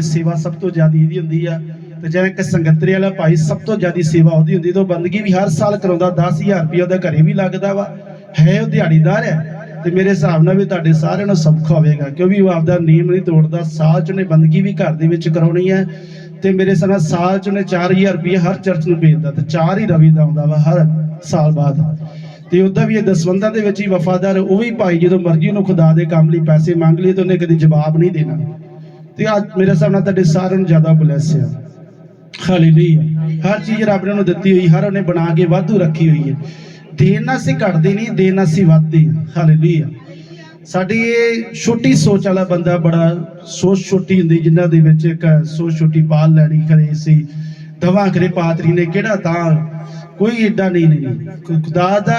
ਸੇਵਾ ਸਭ ਤੋਂ ਜ਼ਿਆਦਾ ਇਹਦੀ ਹੁੰਦੀ ਆ। ਤੇ ਜਿਵੇਂ ਕਿ ਸੰਗਤਰੇ ਵਾਲਾ ਭਾਈ ਸਭ ਤੋਂ ਜ਼ਿਆਦਾ ਸੇਵਾ ਉਹਦੀ ਹੁੰਦੀ ਤੇ ਬੰਦਗੀ ਵੀ ਹਰ ਸਾਲ ਕਰਾਉਂਦਾ 10000 ਰੁਪਏ ਉਹਦਾ ਘਰੇ ਵੀ ਲੱਗਦਾ ਵਾ। ਹੈ ਉਹ ਦਿਹਾੜੀਦਾਰ ਹੈ ਤੇ ਮੇਰੇ ਹਿਸਾਬ ਨਾਲ ਵੀ ਤੁਹਾਡੇ ਸਾਰਿਆਂ ਨੂੰ ਸੌਖਾ ਹੋਵੇਗਾ, ਕਿਉਂਕਿ ਉਹ ਆਪਦਾ ਨਿਯਮ ਨਹੀਂ ਤੋੜਦਾ। ਸਾਲ ਚ ਉਹਨੇ ਬੰਦਗੀ ਵੀ ਘਰ ਦੇ ਵਿੱਚ ਕਰਾਉਣੀ ਹੈ ਤੇ ਮੇਰੇ ਹਿਸਾਬ ਨਾਲ ਸਾਲ ਚ ਉਹਨੇ 4000 ਰੁਪਏ ਹਰ ਚਰਚ ਨੂੰ ਭੇਜਦਾ ਤੇ ਚਾਰ ਹੀ ਰਵੀ ਦਾ ਆਉਂਦਾ ਵਾ ਹਰ ਸਾਲ ਬਾਅਦ। ਤੇ ਉਹਦਾ ਵੀ ਇਹ ਦਸਵੰਦਾਂ ਦੇ ਵਿੱਚ ਹੀ ਵਫਾਦਾਰ, ਉਹ ਵੀ ਭਾਈ ਜਦੋਂ ਮਰਜ਼ੀ ਉਹਨੂੰ ਖੁਦਾ ਦੇ ਕੰਮ ਲਈ ਪੈਸੇ ਮੰਗ ਲਏ ਤੇ ਉਹਨੇ ਕਦੀ ਜਵਾਬ ਨਹੀਂ ਦੇਣਾ। ਤੇ ਅੱਜ ਮੇਰੇ ਹਿਸਾਬ ਨਾਲ ਤੁਹਾਡੇ ਸਾਰਿਆਂ ਨੂੰ ਜ਼ਿਆਦਾ ਬਲੈਸ ਆ। ਹਾਲੇਲੂਇਆ ਹਰ ਚੀਜ਼ ਰੱਬ ਨੇ ਉਹਨੂੰ ਦਿੱਤੀ ਹੋਈ, ਹਰ ਉਹਨੇ ਬਣਾ ਕੇ ਵਾਧੂ ਰੱਖੀ ਹੋਈ ਹੈ। ਦੇਣ ਨਾਲ ਘਟਦੇ ਨਹੀਂ, ਦੇਣ ਨਾਲ ਵੱਧਦੇ ਹਾਲੇਲੂਇਆ ਸਾਡੀ ਇਹ ਛੋਟੀ ਸੋਚ ਵਾਲਾ ਬੰਦਾ ਬੜਾ ਸੋਚ ਛੋਟੀ ਹੁੰਦੀ, ਜਿਨ੍ਹਾਂ ਦੇ ਵਿੱਚ ਇੱਕ ਸੋਚ ਛੋਟੀ ਪਾਲ ਲੈਣੀ ਕਰੇ ਸੀ ਦਵਾ ਕਰੇ ਪਾਤਰੀ ਨੇ, ਕਿਹੜਾ ਤਾਂ ਕੋਈ ਏਡਾ ਨਹੀਂ ਨਹੀਂ ਖੁਦਾ ਦਾ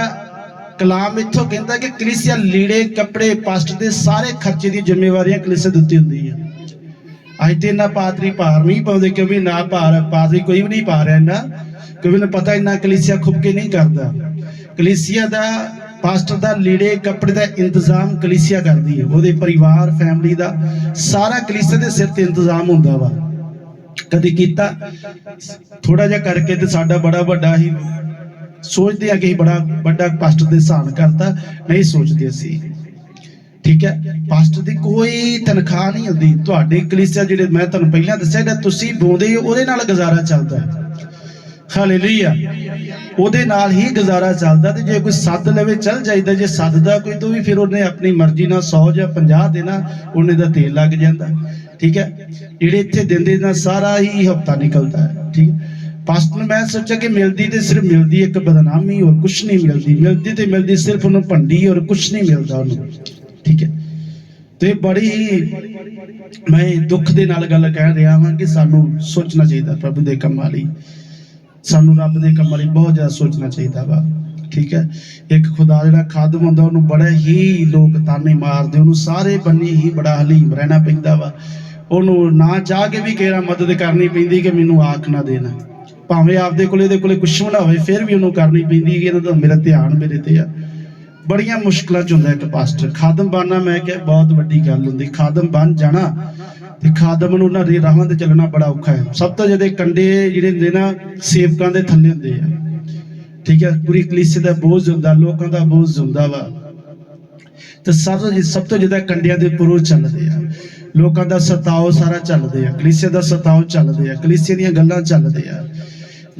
ਕਲਾਮ ਇੱਥੋਂ ਕਹਿੰਦਾ ਕਿ ਕਲੀਸਿਆ ਲੀੜੇ, ਕੱਪੜੇ, ਪਾਸਟ ਦੇ ਸਾਰੇ ਖਰਚੇ ਦੀ ਜ਼ਿੰਮੇਵਾਰੀਆਂ ਕਲੀਸਿਆ ਦਿੱਤੀ ਹੁੰਦੀ ਹੈ ਅੱਜ ਤੇ ਨਾ ਪਾਤਰੀ ਭਾਰ ਨਹੀਂ ਪਾਉਂਦੇ ਕਿਉਂਕਿ ਨਾ ਭਾਰ ਪਾਤਰੀ ਕੋਈ ਵੀ ਨਹੀਂ ਪਾ ਰਿਹਾ ਨਾ ਕਿਉਂਕਿ ਉਹਨੂੰ ਪਤਾ ਇੰਨਾ ਕਲੀਸਿਆ ਖੁੱਬ ਕੇ ਨਹੀਂ ਕਰਦਾ। ਕਲੀਸਿਆ ਦਾ ਪਾਸਟਰ ਦਾ ਲੀੜੇ, ਕੱਪੜੇ ਦਾ ਇੰਤਜ਼ਾਮ ਕਲੀਸਿਆ ਕਰਦੀ ਹੈ। ਉਹਦੇ ਪਰਿਵਾਰ, ਫੈਮਿਲੀ ਦਾ ਸਾਰਾ ਕਲੀਸਿਆ ਦੇ ਸਿਰ ਤੇ ਇੰਤਜ਼ਾਮ ਹੁੰਦਾ ਵਾ। ਕਦੇ ਕੀਤਾ? ਥੋੜਾ ਜਿਹਾ ਕਰਕੇ ਤੇ ਸਾਡਾ ਬੜਾ ਵੱਡਾ ਹੀ ਸੋਚਦੇ ਆ ਕਿ ਅਸੀਂ ਬੜਾ ਵੱਡਾ ਪਾਸਟਰ ਦੇ ਸਾਨ ਕਰਤਾ। ਨਹੀਂ ਸੋਚਦੇ ਅਸੀਂ। ਠੀਕ ਹੈ? ਪਾਸਟਰ ਦੀ ਕੋਈ ਤਨਖਾਹ ਨਹੀਂ ਹੁੰਦੀ। ਤੁਹਾਡੇ ਕਲੀਸਿਆ ਜਿਹੜੇ ਮੈਂ ਤੁਹਾਨੂੰ ਪਹਿਲਾਂ ਦੱਸਿਆ ਜਿਹੜਾ ਤੁਸੀਂ ਬੋਂਦੇ ਹੋ, ਉਹਦੇ ਨਾਲ ਗੁਜ਼ਾਰਾ ਚੱਲਦਾ ਹੈ। ਹਾਲੇਲੂਇਆ ਉਹਦੇ ਨਾਲ ਹੀ ਗੁਜ਼ਾਰਾ ਚੱਲਦਾ ਤੇ ਜੇ ਕੋਈ ਸੱਦ ਲਵੇ, ਚੱਲ ਜਾਈਦਾ। ਜੇ ਸੱਦਦਾ ਕੋਈ, ਤਾਂ ਵੀ ਫਿਰ ਉਹਨੇ ਆਪਣੀ ਮਰਜ਼ੀ ਨਾਲ 100 ਜਾਂ 50 ਦੇਣਾ, ਉਹਨੇ ਦਾ ਤੇਲ ਲੱਗ ਜਾਂਦਾ। ਠੀਕ ਹੈ? ਜਿਹੜੇ ਇੱਥੇ ਦਿੰਦੇ ਨਾਲ ਸਾਰਾ ਹੀ ਹਫਤਾ ਨਿਕਲਦਾ ਹੈ। ਠੀਕ ਹੈ? ਪਾਸਟਰ ਨੂੰ ਮੈਂ ਸੋਚਿਆ ਕਿ ਮਿਲਦੀ ਤੇ ਸਿਰਫ ਮਿਲਦੀ, ਇੱਕ ਬਦਨਾਮੀ ਹੋਰ ਕੁਝ ਨਹੀਂ ਮਿਲਦੀ। ਮਿਲਦੀ ਤੇ ਮਿਲਦੀ ਸਿਰਫ ਉਹਨੂੰ ਭੰਡੀ ਔਰ ਕੁਝ ਨਹੀਂ ਮਿਲਦਾ ਉਹਨੂੰ। ਠੀਕ ਹੈ। ਤੇ ਬੜੀ ਮੈਂ ਦੁੱਖ ਦੇ ਨਾਲ ਗੱਲ ਕਹਿ ਰਿਹਾ ਹਾਂ ਕਿ ਸਾਨੂੰ ਸੋਚਣਾ ਚਾਹੀਦਾ ਪ੍ਰਭੂ ਦੇ ਕੰਮਾਂ ਲਈ। ਸਾਨੂੰ ਰੱਬ ਦੇ ਕੰਮਾਂ ਲਈ ਬਹੁਤ ਜ਼ਿਆਦਾ ਸੋਚਣਾ ਚਾਹੀਦਾ ਵਾ, ਠੀਕ ਹੈ। ਇੱਕ ਖੁਦਾ ਜਿਹੜਾ ਖਾਦਮ ਹੁੰਦਾ, ਉਹਨੂੰ ਬੜਾ ਹੀ ਲੋਕ ਤਾਨੇ ਮਾਰਦੇ, ਉਹਨੂੰ ਸਾਰੇ ਬੰਨੇ ਹੀ ਬੜਾ ਹਲੀਮ ਰਹਿਣਾ ਪੈਂਦਾ ਵਾ। ਉਹਨੂੰ ਨਾ ਚਾਹ ਕੇ ਵੀ ਕਿਹੜਾ ਮਦਦ ਕਰਨੀ ਪੈਂਦੀ ਕਿ ਮੈਨੂੰ ਆਖ ਨਾ ਦੇਣਾ। ਭਾਵੇਂ ਆਪਦੇ ਕੋਲੇ, ਇਹਦੇ ਕੋਲੇ ਕੁਛ ਵੀ ਨਾ ਹੋਵੇ, ਫਿਰ ਵੀ ਉਹਨੂੰ ਕਰਨੀ ਪੈਂਦੀ ਕਿ ਇਹਨਾਂ ਮੇਰਾ ਧਿਆਨ ਮੇਰੇ ਤੇ ਆ। ਬੜੀਆਂ ਮੁਸ਼ਕਲਾਂ ਚ ਹੁੰਦਾ ਇੱਕ ਪਾਸਟਰ ਖਾਦਮ ਬਣਨਾ ਮੈਂ ਕਿਹਾ ਬਹੁਤ ਵੱਡੀ ਗੱਲ ਹੁੰਦੀ। ਖਾਦਮ ਬਣ ਜਾਣਾ ਤੇ ਖਾਦਮ ਨੂੰ ਉਹਨਾਂ ਦੇ ਰਾਹਾਂ ਤੇ ਚੱਲਣਾ ਬੜਾ ਔਖਾ ਹੈ। ਸਭ ਤੋਂ ਜ਼ਿਆਦਾ ਕੰਡੇ ਜਿਹੜੇ ਹੁੰਦੇ ਨਾ, ਸੇਵਕਾਂ ਦੇ ਥੱਲੇ ਹੁੰਦੇ ਆ। ਠੀਕ ਹੈ, ਪੂਰੀ ਕਲੀਸੇ ਦਾ ਬੋਝ ਹੁੰਦਾ, ਲੋਕਾਂ ਦਾ ਬੋਝ ਹੁੰਦਾ ਵਾ। ਤੇ ਸਭ ਤੋਂ ਸਭ ਤੋਂ ਜ਼ਿਆਦਾ ਕੰਡਿਆਂ ਦੇ ਉੱਪਰ ਚੱਲਦੇ ਆ। ਲੋਕਾਂ ਦਾ ਸਤਾਓ ਸਾਰਾ ਚੱਲਦੇ ਆ। ਕਲੀਸੇ ਦਾ ਸਤਾਓ ਚੱਲਦੇ ਆ। ਕਲੀਸੇ ਦੀਆਂ ਗੱਲਾਂ ਚੱਲਦੇ ਆ।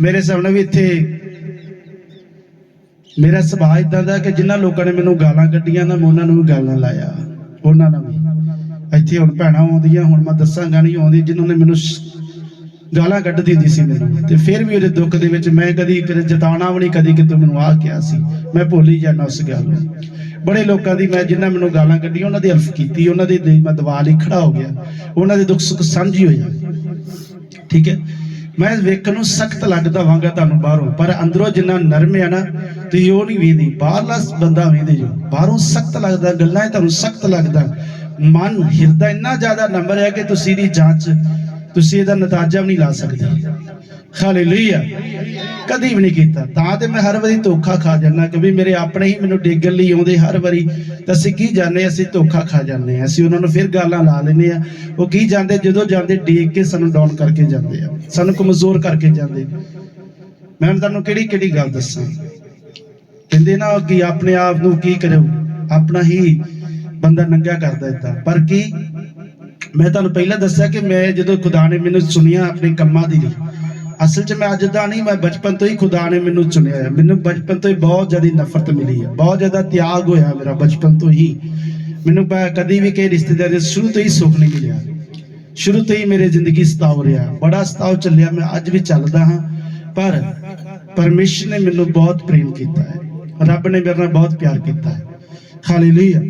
ਮੇਰੇ ਸਾਹਮਣੇ ਵੀ ਇੱਥੇ ਮੇਰਾ ਸੁਭਾਅ ਇਦਾਂ ਦਾ ਕਿ ਜਿਨ੍ਹਾਂ ਲੋਕਾਂ ਨੇ ਮੈਨੂੰ ਗਾਲਾਂ ਕੱਢੀਆਂ ਨਾ, ਮੈਂ ਉਹਨਾਂ ਨੂੰ ਵੀ ਗਾਲਾਂ ਲਾਇਆ। ਉਹਨਾਂ ਨਾਲ ਵੀ। ਇੱਥੇ ਹੁਣ ਭੈਣਾਂ ਆਉਂਦੀਆਂ, ਹੁਣ ਮੈਂ ਦੱਸਾਂਗਾ ਨਹੀਂ ਆਉਂਦੀ, ਜਿਨ੍ਹਾਂ ਨੇ ਮੈਨੂੰ ਗਾਲਾਂ ਕੱਢਦੀ ਹੁੰਦੀ ਸੀ ਮੈਨੂੰ ਤੇ ਫਿਰ ਵੀ ਉਹਦੇ ਦੁੱਖ ਦੇ ਵਿੱਚ ਮੈਂ ਕਦੀ ਜਤਾਉਣਾ ਵੀ ਨਹੀਂ, ਕਦੀ ਕਿ ਤੂੰ ਮੈਨੂੰ ਆਹ ਕਿਹਾ ਸੀ। ਮੈਂ ਭੁੱਲ ਹੀ ਜਾਂਦਾ ਉਸ ਗੱਲ ਨੂੰ। ਬੜੇ ਲੋਕਾਂ ਦੀ ਮੈਂ ਜਿਨ੍ਹਾਂ ਮੈਨੂੰ ਗਾਲਾਂ ਕੱਢੀਆਂ, ਉਹਨਾਂ ਦੀ ਹਲਫ ਕੀਤੀ, ਉਹਨਾਂ ਦੇ ਮੈਂ ਦਵਾ ਲਈ ਖੜਾ ਹੋ ਗਿਆ। ਉਹਨਾਂ ਦੇ ਦੁੱਖ ਸੁੱਖ ਸਾਂਝੀ ਹੋਇਆ ਠੀਕ ਹੈ? ਮੈਂ ਵੇਖਣ ਨੂੰ ਸਖਤ ਲੱਗਦਾ ਵਾਂਗਾ ਤੁਹਾਨੂੰ ਬਾਹਰੋਂ, ਪਰ ਅੰਦਰੋਂ ਜਿੰਨਾ ਨਰਮ ਹੈ ਨਾ, ਤੁਸੀਂ ਉਹ ਨਹੀਂ ਵੇਖਦੇ, ਬਾਹਰਲਾ ਬੰਦਾ ਵੇਖਦੇ ਜੋ। ਬਾਹਰੋਂ ਸਖਤ ਲੱਗਦਾ, ਗੱਲਾਂ ਤੁਹਾਨੂੰ ਸਖਤ ਲੱਗਦਾ। ਮਨ, ਹਿਰਦਾ ਇੰਨਾ ਜ਼ਿਆਦਾ ਨੰਬਰ ਹੈ ਕਿ ਤੁਸੀਂ ਦੀ ਜਾਂਚ, ਤੁਸੀਂ ਇਹਦਾ ਨਤਾਜਾ ਵੀ ਨਹੀਂ ਲਾ ਸਕਦੇ। ਹਾਲੇਲੂਇਆ ਕਦੀ ਵੀ ਨਹੀਂ ਕੀਤਾ। ਤਾਂ ਤੇ ਮੈਂ ਹਰ ਵਾਰੀ ਧੋਖਾ ਖਾ ਜਾਂਦਾ ਕਿ ਵੀ ਮੇਰੇ ਆਪਣੇ ਹੀ ਮੈਨੂੰ ਡੇਗਣ ਲਈ ਆਉਂਦੇ ਹਰ ਵਾਰੀ। ਤਾਂ ਅਸੀਂ ਕੀ ਜਾਣਦੇ ਅਸੀਂ ਧੋਖਾ ਖਾ ਜਾਂਦੇ ਹਾਂ ਅਸੀਂ ਉਹਨਾਂ ਨੂੰ ਫਿਰ ਗਾਲਾਂ ਲਾ ਲੈਂਦੇ ਆ। ਉਹ ਕੀ ਜਾਂਦੇ? ਜਦੋਂ ਜਾਂਦੇ ਡੇਗ ਕੇ ਸਾਨੂੰ ਡਾਊਨ ਕਰਕੇ ਜਾਂਦੇ ਆ। ਸਾਨੂੰ ਕਮਜ਼ੋਰ ਕਰਕੇ ਜਾਂਦੇ ਮੈਂ ਤੁਹਾਨੂੰ ਕਿਹੜੀ ਕਿਹੜੀ ਗੱਲ ਦੱਸਾਂ? ਕਹਿੰਦੇ ਨਾ ਕਿ ਆਪਣੇ ਆਪ ਨੂੰ ਕੀ ਕਰਿਓ? ਆਪਣਾ ਹੀ ਬੰਦਾ ਨੰਗਾ ਕਰਦਾ ਇਦਾਂ ਪਰ ਕੀ? ਮੈਂ ਤੁਹਾਨੂੰ ਪਹਿਲਾਂ ਦੱਸਿਆ ਕਿ ਮੈਂ ਜਦੋਂ ਖੁਦਾ ਨੇ ਮੈਨੂੰ ਸੁਣਿਆ ਆਪਣੇ ਕੰਮਾਂ ਦੀ ਲਈ ਅਸਲ 'ਚ ਮੈਂ ਅੱਜ ਦਾ ਨਹੀਂ, ਮੈਂ ਬਚਪਨ ਤੋਂ ਹੀ ਖੁਦਾ ਨੇ ਮੈਨੂੰ ਚੁਣਿਆ ਹੈ। ਮੈਨੂੰ ਬਚਪਨ ਤੋਂ ਹੀ ਬਹੁਤ ਜ਼ਿਆਦਾ ਨਫ਼ਰਤ ਮਿਲੀ ਹੈ। ਬਹੁਤ ਜ਼ਿਆਦਾ ਤਿਆਗ ਹੋਇਆ ਮੇਰਾ ਬਚਪਨ ਤੋਂ ਹੀ। ਮੈਨੂੰ ਕਦੀ ਵੀ ਕਿਸੇ ਰਿਸ਼ਤੇਦਾਰ ਦੇ ਸ਼ੁਰੂ ਤੋਂ ਹੀ ਸੁੱਖ ਨਹੀਂ ਮਿਲਿਆ। ਸ਼ੁਰੂ ਤੋਂ ਹੀ ਮੇਰੇ ਜ਼ਿੰਦਗੀ ਸਤਾਵ ਰਿਹਾ ਬੜਾ ਸਤਾਵ ਚੱਲਿਆ, ਮੈਂ ਅੱਜ ਵੀ ਚੱਲਦਾ ਹਾਂ। ਪਰ ਪਰਮੇਸ਼ਰ ਨੇ ਮੈਨੂੰ ਬਹੁਤ ਪ੍ਰੇਮ ਕੀਤਾ ਹੈ। ਰੱਬ ਨੇ ਮੇਰੇ ਨਾਲ ਬਹੁਤ ਪਿਆਰ ਕੀਤਾ ਹੈ। ਹਾਲੇਲੂਇਆ।